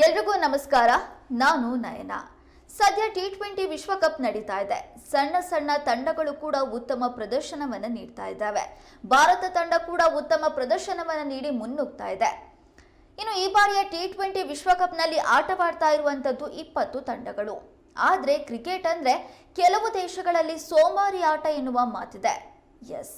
ಎಲ್ರಿಗೂ ನಮಸ್ಕಾರ. ನಾನು ನಯನ. ಸದ್ಯ ಟಿ ಟ್ವೆಂಟಿ ವಿಶ್ವಕಪ್ ನಡೀತಾ ಇದೆ. ಸಣ್ಣ ಸಣ್ಣ ತಂಡಗಳು ಕೂಡ ಉತ್ತಮ ಪ್ರದರ್ಶನವನ್ನು ನೀಡ್ತಾ ಇದ್ದಾವೆ. ಭಾರತ ತಂಡ ಕೂಡ ಉತ್ತಮ ಪ್ರದರ್ಶನವನ್ನು ನೀಡಿ ಮುನ್ನುಗ್ತಾ ಇದೆ. ಇನ್ನು ಈ ಬಾರಿಯ ಟಿ ಟ್ವೆಂಟಿ ವಿಶ್ವಕಪ್ನಲ್ಲಿ ಆಟವಾಡ್ತಾ ಇರುವಂತದ್ದು ಇಪ್ಪತ್ತು ತಂಡಗಳು. ಆದರೆ ಕ್ರಿಕೆಟ್ ಅಂದ್ರೆ ಕೆಲವು ದೇಶಗಳಲ್ಲಿ ಸೋಮಾರಿ ಆಟ ಎನ್ನುವ ಮಾತಿದೆ. ಎಸ್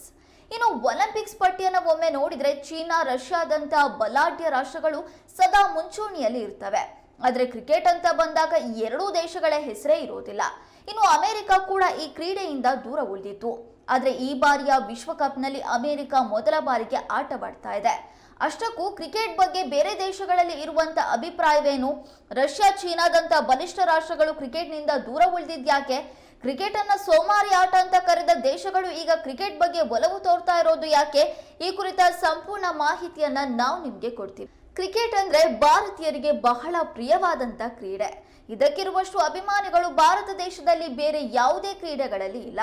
ಇನ್ನು ಒಲಿಂಪಿಕ್ಸ್ ಪಟ್ಟಿಯನ್ನು ಒಮ್ಮೆ ನೋಡಿದರೆ ಚೀನಾ ರಷ್ಯಾದಂತ ಬಲಾಢ್ಯ ರಾಷ್ಟ್ರಗಳು ಸದಾ ಮುಂಚೂಣಿಯಲ್ಲಿ ಇರ್ತವೆ. ಆದರೆ ಕ್ರಿಕೆಟ್ ಅಂತ ಬಂದಾಗ ಎರಡೂ ದೇಶಗಳ ಹೆಸರೇ ಇರೋದಿಲ್ಲ ಇನ್ನು ಅಮೆರಿಕ ಕೂಡ ಈ ಕ್ರೀಡೆಯಿಂದ ದೂರ ಉಳಿದಿತ್ತು. ಆದರೆ ಈ ಬಾರಿಯ ವಿಶ್ವಕಪ್ನಲ್ಲಿ ಅಮೆರಿಕ ಮೊದಲ ಬಾರಿಗೆ ಆಟವಾಡ್ತಾ ಇದೆ. ಅಷ್ಟಕ್ಕೂ ಕ್ರಿಕೆಟ್ ಬಗ್ಗೆ ಬೇರೆ ದೇಶಗಳಲ್ಲಿ ಇರುವಂತ ಅಭಿಪ್ರಾಯವೇನು? ರಷ್ಯಾ ಚೀನಾದಂತ ಬಲಿಷ್ಠ ರಾಷ್ಟ್ರಗಳು ಕ್ರಿಕೆಟ್ನಿಂದ ದೂರ ಉಳಿದಿದ್ಯಾಕೆ? ಕ್ರಿಕೆಟ್ ಅನ್ನ ಸೋಮಾರಿ ಆಟ ಅಂತ ಕರೆದ ದೇಶಗಳು ಈಗ ಕ್ರಿಕೆಟ್ ಬಗ್ಗೆ ಒಲವು ತೋರ್ತಾ ಇರೋದು ಯಾಕೆ? ಈ ಕುರಿತ ಸಂಪೂರ್ಣ ಮಾಹಿತಿಯನ್ನ ನಾವು ನಿಮ್ಗೆ ಕೊಡ್ತೀವಿ. ಕ್ರಿಕೆಟ್ ಅಂದ್ರೆ ಭಾರತೀಯರಿಗೆ ಬಹಳ ಪ್ರಿಯವಾದಂತ ಕ್ರೀಡೆ. ಇದಕ್ಕಿರುವಷ್ಟು ಅಭಿಮಾನಿಗಳು ಭಾರತ ದೇಶದಲ್ಲಿ ಬೇರೆ ಯಾವುದೇ ಕ್ರೀಡೆಗಳಲ್ಲಿ ಇಲ್ಲ.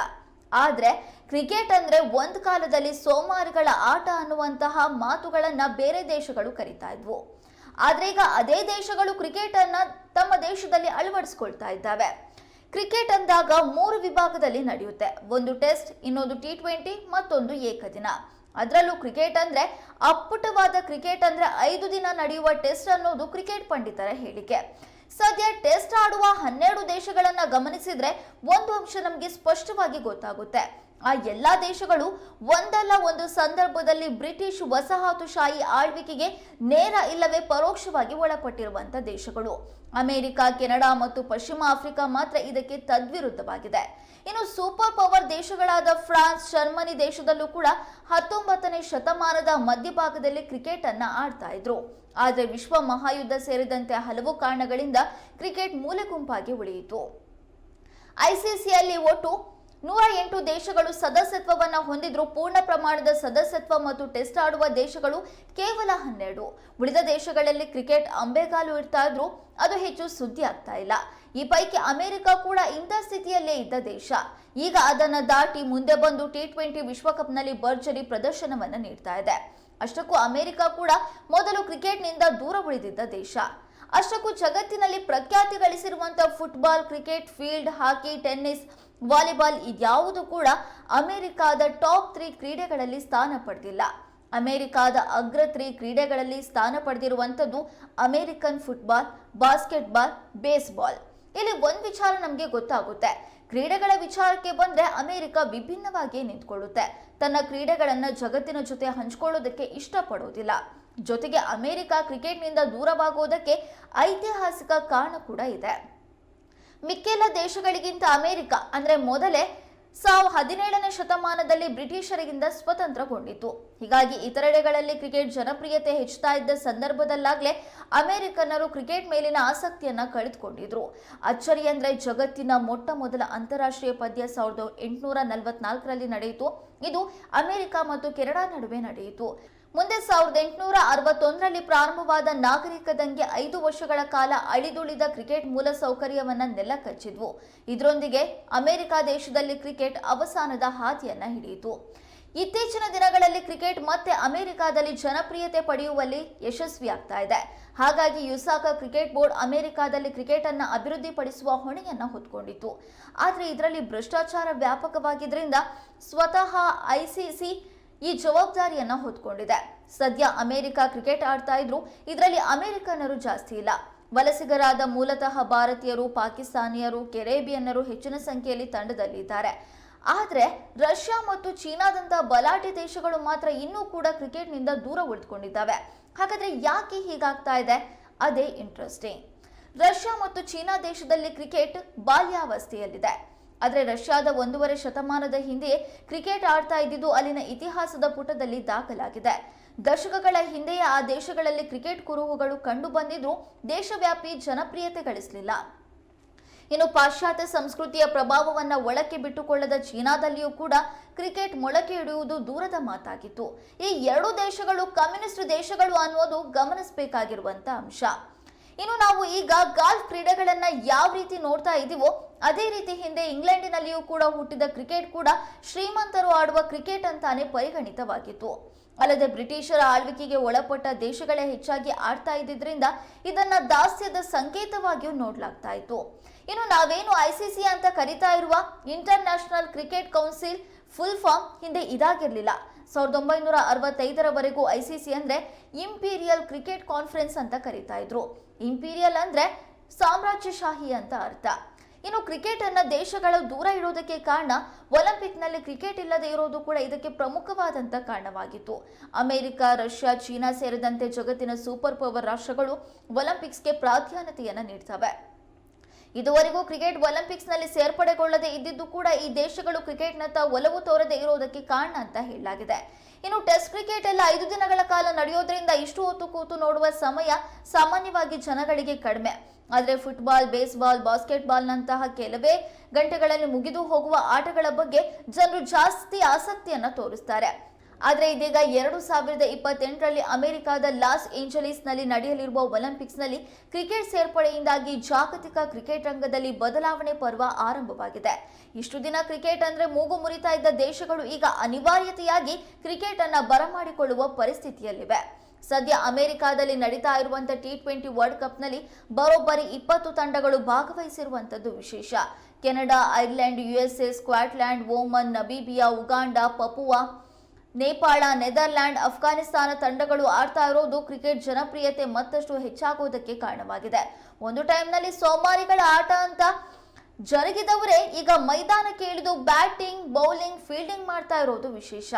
ಆದ್ರೆ ಕ್ರಿಕೆಟ್ ಅಂದ್ರೆ ಒಂದು ಕಾಲದಲ್ಲಿ ಸೋಮಾರಿಗಳ ಆಟ ಅನ್ನುವಂತಹ ಮಾತುಗಳನ್ನ ಬೇರೆ ದೇಶಗಳು ಕರಿತಾ ಇದ್ವು. ಆದ್ರೆ ಈಗ ಅದೇ ದೇಶಗಳು ಕ್ರಿಕೆಟ್ ಅನ್ನ ತಮ್ಮ ದೇಶದಲ್ಲಿ ಅಳವಡಿಸ್ಕೊಳ್ತಾ ಇದ್ದಾವೆ. ಕ್ರಿಕೆಟ್ ಅಂದಾಗ ಮೂರು ವಿಭಾಗದಲ್ಲಿ ನಡೆಯುತ್ತೆ. ಒಂದು ಟೆಸ್ಟ್, ಇನ್ನೊಂದು ಟಿ ಟ್ವೆಂಟಿ ಮತ್ತೊಂದು ಏಕದಿನ. ಅದರಲ್ಲೂ ಕ್ರಿಕೆಟ್ ಅಂದ್ರೆ ಅಪ್ಪುಟವಾದ ಕ್ರಿಕೆಟ್ ಅಂದ್ರೆ ಐದು ದಿನ ನಡೆಯುವ ಟೆಸ್ಟ್ ಅನ್ನೋದು ಕ್ರಿಕೆಟ್ ಪಂಡಿತರ ಹೇಳಿಕೆ. ಸದ್ಯ ಟೆಸ್ಟ್ ಆಡುವ ಹನ್ನೆರಡು ದೇಶಗಳನ್ನ ಗಮನಿಸಿದ್ರೆ ಒಂದು ಅಂಶ ನಮಗೆ ಸ್ಪಷ್ಟವಾಗಿ ಗೊತ್ತಾಗುತ್ತೆ. ಆ ಎಲ್ಲ ದೇಶಗಳು ಒಂದಲ್ಲ ಒಂದು ಸಂದರ್ಭದಲ್ಲಿ ಬ್ರಿಟಿಷ್ ವಸಾಹತುಶಾಹಿ ಆಳ್ವಿಕೆಗೆ ನೇರ ಇಲ್ಲವೇ ಪರೋಕ್ಷವಾಗಿ ಒಳಪಟ್ಟಿರುವಂಥ ದೇಶಗಳು. ಅಮೆರಿಕ, ಕೆನಡಾ ಮತ್ತು ಪಶ್ಚಿಮ ಆಫ್ರಿಕಾ ಮಾತ್ರ ಇದಕ್ಕೆ ತದ್ವಿರುದ್ಧವಾಗಿದೆ. ಇನ್ನು ಸೂಪರ್ ಪವರ್ ದೇಶಗಳಾದ ಫ್ರಾನ್ಸ್, ಜರ್ಮನಿ ದೇಶದಲ್ಲೂ ಕೂಡ ಹತ್ತೊಂಬತ್ತನೇ ಶತಮಾನದ ಮಧ್ಯಭಾಗದಲ್ಲಿ ಕ್ರಿಕೆಟ್ ಅನ್ನ ಆಡ್ತಾ ಇದ್ರು. ಆದ್ರೆ ವಿಶ್ವ ಮಹಾಯುದ್ಧ ಸೇರಿದಂತೆ ಹಲವು ಕಾರಣಗಳಿಂದ ಕ್ರಿಕೆಟ್ ಮೂಲೆ ಗುಂಪಾಗಿ ಉಳಿಯಿತು. ಐಸಿಸಿಯಲ್ಲಿ ಒಟ್ಟು ನೂರ ಎಂಟು ದೇಶಗಳು ಸದಸ್ಯತ್ವವನ್ನು ಹೊಂದಿದ್ರು ಪೂರ್ಣ ಪ್ರಮಾಣದ ಸದಸ್ಯತ್ವ ಮತ್ತು ಟೆಸ್ಟ್ ಆಡುವ ದೇಶಗಳು ಕೇವಲ ಹನ್ನೆರಡು. ಉಳಿದ ದೇಶಗಳಲ್ಲಿ ಕ್ರಿಕೆಟ್ ಅಂಬೆಗಾಲು ಇಡ್ತಾ ಇದ್ರು ಅದು ಹೆಚ್ಚು ಸುದ್ದಿ ಆಗ್ತಾ ಇಲ್ಲ. ಈ ಪೈಕಿ ಅಮೆರಿಕ ಕೂಡ ಇಂಥ ಸ್ಥಿತಿಯಲ್ಲೇ ಇದ್ದ ದೇಶ. ಈಗ ಅದನ್ನು ದಾಟಿ ಮುಂದೆ ಬಂದು ಟಿ ಟ್ವೆಂಟಿ ವಿಶ್ವಕಪ್ನಲ್ಲಿ ಭರ್ಜರಿ ಪ್ರದರ್ಶನವನ್ನು ನೀಡ್ತಾ ಇದೆ. ಅಷ್ಟಕ್ಕೂ ಅಮೆರಿಕ ಕೂಡ ಮೊದಲು ಕ್ರಿಕೆಟ್ನಿಂದ ದೂರ ಉಳಿದಿದ್ದ ದೇಶ. ಅಷ್ಟಕ್ಕೂ ಜಗತ್ತಿನಲ್ಲಿ ಪ್ರಖ್ಯಾತಿ ಗಳಿಸಿರುವಂತಹ football, cricket, field, hockey, tennis volleyball ಇದ್ಯಾವುದು ಕೂಡ ಅಮೆರಿಕಾದ ಟಾಪ್ ತ್ರೀ ಕ್ರೀಡೆಗಳಲ್ಲಿ ಸ್ಥಾನ ಪಡೆದಿಲ್ಲ. ಅಮೆರಿಕಾದ ಅಗ್ರ ತ್ರೀ ಕ್ರೀಡೆಗಳಲ್ಲಿ ಸ್ಥಾನ ಪಡೆದಿರುವಂಥದ್ದು ಅಮೆರಿಕನ್ ಫುಟ್ಬಾಲ್, ಬಾಸ್ಕೆಟ್ಬಾಲ್, ಬೇಸ್ಬಾಲ್. ಇಲ್ಲಿ ಒಂದು ವಿಚಾರ ನಮಗೆ ಗೊತ್ತಾಗುತ್ತೆ. ಕ್ರೀಡೆಗಳ ವಿಚಾರಕ್ಕೆ ಬಂದರೆ ಅಮೆರಿಕ ವಿಭಿನ್ನವಾಗಿ ನಿಂತ್ಕೊಳ್ಳುತ್ತೆ. ತನ್ನ ಕ್ರೀಡೆಗಳನ್ನು ಜಗತ್ತಿನ ಜೊತೆ ಹಂಚಿಕೊಳ್ಳೋದಕ್ಕೆ ಇಷ್ಟಪಡೋದಿಲ್ಲ. ಜೊತೆಗೆ ಅಮೆರಿಕ ಕ್ರಿಕೆಟ್ನಿಂದ ದೂರವಾಗುವುದಕ್ಕೆ ಐತಿಹಾಸಿಕ ಕಾರಣ ಕೂಡ ಇದೆ. ಮಿಕ್ಕೆಲ್ಲ ದೇಶಗಳಿಗಿಂತ ಅಮೆರಿಕ, ಅಂದ್ರೆ ಮೊದಲೇ ಸಾವ್ ಹದಿನೇಳನೇ ಶತಮಾನದಲ್ಲಿ ಬ್ರಿಟಿಷರಿಗಿಂದ ಸ್ವತಂತ್ರಗೊಂಡಿತು ಹೀಗಾಗಿ ಇತರೆಡೆಗಳಲ್ಲಿ ಕ್ರಿಕೆಟ್ ಜನಪ್ರಿಯತೆ ಹೆಚ್ಚುತ್ತಾ ಇದ್ದ ಸಂದರ್ಭದಲ್ಲಾಗಲೇ ಅಮೆರಿಕನ್ನರು ಕ್ರಿಕೆಟ್ ಮೇಲಿನ ಆಸಕ್ತಿಯನ್ನ ಕಳೆದುಕೊಂಡಿದ್ರು. ಅಚ್ಚರಿ ಅಂದ್ರೆ ಜಗತ್ತಿನ ಮೊಟ್ಟ ಮೊದಲ ಅಂತಾರಾಷ್ಟ್ರೀಯ ಪದ್ಯ ಸಾವಿರದ ಎಂಟುನೂರ ನಲವತ್ನಾಲ್ಕರಲ್ಲಿ ನಡೆಯಿತು. ಇದು ಅಮೆರಿಕ ಮತ್ತು ಕೆನಡಾ ನಡುವೆ ನಡೆಯಿತು. ಮುಂದೆ ಸಾವಿರದ ಎಂಟುನೂರ ಅರವತ್ತೊಂದರಲ್ಲಿ ಪ್ರಾರಂಭವಾದ ನಾಗರಿಕ ದಂಗೆ ಐದು ವರ್ಷಗಳ ಕಾಲ ಅಳಿದುಳಿದ ಕ್ರಿಕೆಟ್ ಮೂಲಸೌಕರ್ಯವನ್ನ ನೆಲ ಕಚ್ಚಿದ್ವು. ಇದರೊಂದಿಗೆ ಅಮೆರಿಕ ದೇಶದಲ್ಲಿ ಕ್ರಿಕೆಟ್ ಅವಸಾನದ ಹಾದಿಯನ್ನ ಹಿಡಿಯಿತು. ಇತ್ತೀಚಿನ ದಿನಗಳಲ್ಲಿ ಕ್ರಿಕೆಟ್ ಮತ್ತೆ ಅಮೆರಿಕಾದಲ್ಲಿ ಜನಪ್ರಿಯತೆ ಪಡೆಯುವಲ್ಲಿ ಯಶಸ್ವಿಯಾಗ್ತಾ ಇದೆ. ಹಾಗಾಗಿ ಯುಸಾಕ ಕ್ರಿಕೆಟ್ ಬೋರ್ಡ್ ಅಮೆರಿಕಾದಲ್ಲಿ ಕ್ರಿಕೆಟ್ ಅನ್ನ ಅಭಿವೃದ್ಧಿಪಡಿಸುವ ಹೊಣೆಯನ್ನ ಹೊತ್ಕೊಂಡಿತ್ತು. ಆದರೆ ಇದರಲ್ಲಿ ಭ್ರಷ್ಟಾಚಾರ ವ್ಯಾಪಕವಾಗಿದ್ದರಿಂದ ಸ್ವತಃ ಐಸಿಸಿ ಈ ಜವಾಬ್ದಾರಿಯನ್ನ ಹೊತ್ಕೊಂಡಿದೆ. ಸದ್ಯ ಅಮೆರಿಕ ಕ್ರಿಕೆಟ್ ಆಡ್ತಾ ಇದ್ರು. ಇದರಲ್ಲಿ ಅಮೆರಿಕನ್ನರು ಜಾಸ್ತಿ ಇಲ್ಲ. ವಲಸಿಗರಾದ ಮೂಲತಃ ಭಾರತೀಯರು, ಪಾಕಿಸ್ತಾನಿಯರು, ಕೆರೇಬಿಯನ್ನರು ಹೆಚ್ಚಿನ ಸಂಖ್ಯೆಯಲ್ಲಿ ತಂಡದಲ್ಲಿದ್ದಾರೆ. ಆದರೆ ರಷ್ಯಾ ಮತ್ತು ಚೀನಾದಂತಹ ಬಲಾಢ್ಯ ದೇಶಗಳು ಮಾತ್ರ ಇನ್ನೂ ಕೂಡ ಕ್ರಿಕೆಟ್ನಿಂದ ದೂರ ಉಳಿದುಕೊಂಡಿದ್ದಾವೆ. ಹಾಗಾದ್ರೆ ಯಾಕೆ ಹೀಗಾಗ್ತಾ ಇದೆ? ಅದೇ ಇಂಟ್ರೆಸ್ಟಿಂಗ್ ರಷ್ಯಾ ಮತ್ತು ಚೀನಾ ದೇಶದಲ್ಲಿ ಕ್ರಿಕೆಟ್ ಬಾಲ್ಯಾವಸ್ಥೆಯಲ್ಲಿದೆ. ಆದರೆ ರಷ್ಯಾದ ಒಂದೂವರೆ ಶತಮಾನದ ಹಿಂದೆ ಕ್ರಿಕೆಟ್ ಆಡ್ತಾ ಇದ್ದಿದ್ದು ಅಲ್ಲಿನ ಇತಿಹಾಸದ ಪುಟದಲ್ಲಿ ದಾಖಲಾಗಿದೆ. ದಶಕಗಳ ಹಿಂದೆಯೇ ಆ ದೇಶಗಳಲ್ಲಿ ಕ್ರಿಕೆಟ್ ಕುರುಹುಗಳು ಕಂಡು ಬಂದಿದ್ರು ದೇಶವ್ಯಾಪಿ ಜನಪ್ರಿಯತೆ ಗಳಿಸಲಿಲ್ಲ. ಇನ್ನು ಪಾಶ್ಚಾತ್ಯ ಸಂಸ್ಕೃತಿಯ ಪ್ರಭಾವವನ್ನು ಒಳಕ್ಕೆ ಬಿಟ್ಟುಕೊಳ್ಳದ ಚೀನಾದಲ್ಲಿಯೂ ಕೂಡ ಕ್ರಿಕೆಟ್ ಮೊಳಕೆ ಇಡುವುದು ದೂರದ ಮಾತಾಗಿತ್ತು. ಈ ಎರಡು ದೇಶಗಳು ಕಮ್ಯುನಿಸ್ಟ್ ದೇಶಗಳು ಅನ್ನೋದು ಗಮನಿಸಬೇಕಾಗಿರುವಂತ ಅಂಶ. ಇನ್ನು ನಾವು ಈಗ ಗಾಲ್ಫ್ ಕ್ರೀಡೆಗಳನ್ನ ಯಾವ ರೀತಿ ನೋಡ್ತಾ ಇದೀವೋ ಅದೇ ರೀತಿ ಹಿಂದೆ ಇಂಗ್ಲೆಂಡಿನಲ್ಲಿಯೂ ಕೂಡ ಹುಟ್ಟಿದ ಕ್ರಿಕೆಟ್ ಕೂಡ ಶ್ರೀಮಂತರು ಆಡುವ ಕ್ರಿಕೆಟ್ ಅಂತಾನೆ ಪರಿಗಣಿತವಾಗಿತ್ತು. ಅಲ್ಲದೆ ಬ್ರಿಟಿಷರ ಆಳ್ವಿಕೆಗೆ ಒಳಪಟ್ಟ ದೇಶಗಳೇ ಹೆಚ್ಚಾಗಿ ಆಡ್ತಾ ಇದ್ದಿದ್ರಿಂದ ಇದನ್ನ ದಾಸ್ಯದ ಸಂಕೇತವಾಗಿಯೂ ನೋಡ್ಲಾಗ್ತಾ ಇತ್ತು. ಇನ್ನು ನಾವೇನು ಐಸಿಸಿ ಅಂತ ಕರಿತಾ ಇರುವ international cricket council full form ಹಿಂದೆ ಇದಾಗಿರಲಿಲ್ಲ. ಸಾವಿರದ ಒಂಬೈನೂರ ಅರವತ್ತೈದರವರೆಗೂ ಐಸಿಸಿ ಅಂದ್ರೆ ಇಂಪೀರಿಯಲ್ ಕ್ರಿಕೆಟ್ ಕಾನ್ಫರೆನ್ಸ್ ಅಂತ ಕರಿತಾ ಇದ್ರು. ಇಂಪೀರಿಯಲ್ ಅಂದ್ರೆ ಸಾಮ್ರಾಜ್ಯಶಾಹಿ ಅಂತ ಅರ್ಥ. ಇನ್ನು ಕ್ರಿಕೆಟ್ ಅನ್ನ ದೇಶಗಳು ದೂರ ಇಡೋದಕ್ಕೆ ಕಾರಣ ಒಲಿಂಪಿಕ್ನಲ್ಲಿ ಕ್ರಿಕೆಟ್ ಇಲ್ಲದೆ ಇರೋದು ಕೂಡ ಇದಕ್ಕೆ ಪ್ರಮುಖವಾದಂತ ಕಾರಣವಾಗಿತ್ತು. ಅಮೆರಿಕ, ರಷ್ಯಾ, ಚೀನಾ ಸೇರಿದಂತೆ ಜಗತ್ತಿನ ಸೂಪರ್ ಪವರ್ ರಾಷ್ಟ್ರಗಳು ಒಲಿಂಪಿಕ್ಸ್ಗೆ ಪ್ರಾಧಾನ್ಯತೆಯನ್ನ ನೀಡ್ತವೆ. ಇದುವರೆಗೂ ಕ್ರಿಕೆಟ್ ಒಲಿಂಪಿಕ್ಸ್ನಲ್ಲಿ ಸೇರ್ಪಡೆಗೊಳ್ಳದೆ ಇದ್ದಿದ್ದು ಕೂಡ ಈ ದೇಶಗಳು ಕ್ರಿಕೆಟ್ನತ್ತ ಒಲವು ತೋರದೆ ಇರೋದಕ್ಕೆ ಕಾರಣ ಅಂತ ಹೇಳಲಾಗಿದೆ. ಇನ್ನು ಟೆಸ್ಟ್ ಕ್ರಿಕೆಟ್ ಎಲ್ಲ ಐದು ದಿನಗಳ ಕಾಲ ನಡೆಯೋದ್ರಿಂದ ಇಷ್ಟು ಹೊತ್ತು ಕೂತು ನೋಡುವ ಸಮಯ ಸಾಮಾನ್ಯವಾಗಿ ಜನಗಳಿಗೆ ಕಡಿಮೆ. ಆದರೆ ಫುಟ್ಬಾಲ್ ಬೇಸ್ಬಾಲ್ ಬಾಸ್ಕೆಟ್ಬಾಲ್ನಂತಹ ಕೆಲವೇ ಗಂಟೆಗಳಲ್ಲಿ ಮುಗಿದು ಹೋಗುವ ಆಟಗಳ ಬಗ್ಗೆ ಜನರು ಜಾಸ್ತಿ ಆಸಕ್ತಿಯನ್ನು ತೋರಿಸ್ತಾರೆ. ಆದರೆ ಇದೀಗ ಎರಡು ಸಾವಿರದ ಇಪ್ಪತ್ತೆಂಟರಲ್ಲಿ ಅಮೆರಿಕದ ಲಾಸ್ ಏಂಜಲೀಸ್ನಲ್ಲಿ ನಡೆಯಲಿರುವ ಒಲಿಂಪಿಕ್ಸ್ನಲ್ಲಿ ಕ್ರಿಕೆಟ್ ಸೇರ್ಪಡೆಯಿಂದಾಗಿ ಜಾಗತಿಕ ಕ್ರಿಕೆಟ್ ರಂಗದಲ್ಲಿ ಬದಲಾವಣೆ ಪರ್ವ ಆರಂಭವಾಗಿದೆ. ಇಷ್ಟು ದಿನ ಕ್ರಿಕೆಟ್ ಅಂದ್ರೆ ಮೂಗು ಮುರಿತಾ ಇದ್ದ ದೇಶಗಳು ಈಗ ಅನಿವಾರ್ಯತೆಯಾಗಿ ಕ್ರಿಕೆಟ್ ಅನ್ನ ಬರಮಾಡಿಕೊಳ್ಳುವ ಪರಿಸ್ಥಿತಿಯಲ್ಲಿವೆ. ಸದ್ಯ ಅಮೆರಿಕಾದಲ್ಲಿ ನಡೀತಾ ಇರುವಂತಹ ಟಿ ಟ್ವೆಂಟಿ ವರ್ಲ್ಡ್ ಕಪ್ನಲ್ಲಿ ಬರೋಬ್ಬರಿ ಇಪ್ಪತ್ತು ತಂಡಗಳು ಭಾಗವಹಿಸಿರುವಂತದ್ದು ವಿಶೇಷ. Canada, Ireland USA Scotland Oman Namibia Uganda, Papua Nepal, Netherland Afghanistan ತಂಡಗಳು ಆಡ್ತಾ ಇರೋದು ಕ್ರಿಕೆಟ್ ಜನಪ್ರಿಯತೆ ಮತ್ತಷ್ಟು ಹೆಚ್ಚಾಗುವುದಕ್ಕೆ ಕಾರಣವಾಗಿದೆ. ಒಂದು ಟೈಮ್ನಲ್ಲಿ ಸೋಮಾರಿಗಳ ಆಟ ಅಂತ ಜರುಗಿದವರೇ ಈಗ ಮೈದಾನಕ್ಕೆ ಇಳಿದು ಬ್ಯಾಟಿಂಗ್, ಬೌಲಿಂಗ್, ಫೀಲ್ಡಿಂಗ್ ಮಾಡ್ತಾ ಇರೋದು ವಿಶೇಷ.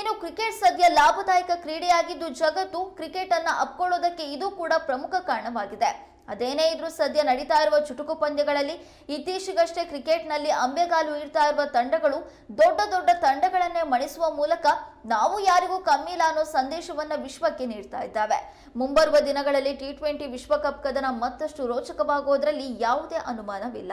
ಇನ್ನು ಕ್ರಿಕೆಟ್ ಸದ್ಯ ಲಾಭದಾಯಕ ಕ್ರೀಡೆಯಾಗಿದ್ದು ಜಗತ್ತು ಕ್ರಿಕೆಟ್ ಅನ್ನ ಅಪ್ಕೊಳ್ಳೋದಕ್ಕೆ ಇದು ಕೂಡ ಪ್ರಮುಖ ಕಾರಣವಾಗಿದೆ. ಅದೇನೇ ಇದ್ರೂ ಸದ್ಯ ನಡೀತಾ ಇರುವ ಚುಟುಕು ಪಂದ್ಯಗಳಲ್ಲಿ ಇತ್ತೀಚೆಗಷ್ಟೇ ಕ್ರಿಕೆಟ್ನಲ್ಲಿ ಅಂಬೆಗಾಲು ಇಡ್ತಾ ಇರುವ ತಂಡಗಳು ದೊಡ್ಡ ದೊಡ್ಡ ತಂಡಗಳನ್ನೇ ಮಣಿಸುವ ಮೂಲಕ ನಾವು ಯಾರಿಗೂ ಕಮ್ಮಿ ಇಲ್ಲ ಅನ್ನೋ ಸಂದೇಶವನ್ನ ವಿಶ್ವಕ್ಕೆ ನೀಡ್ತಾ ಇದ್ದಾವೆ. ಮುಂಬರುವ ದಿನಗಳಲ್ಲಿ ಟಿ ಟ್ವೆಂಟಿ ವಿಶ್ವಕಪ್ ಕದನ ಮತ್ತಷ್ಟು ರೋಚಕವಾಗುವುದರಲ್ಲಿ ಯಾವುದೇ ಅನುಮಾನವಿಲ್ಲ.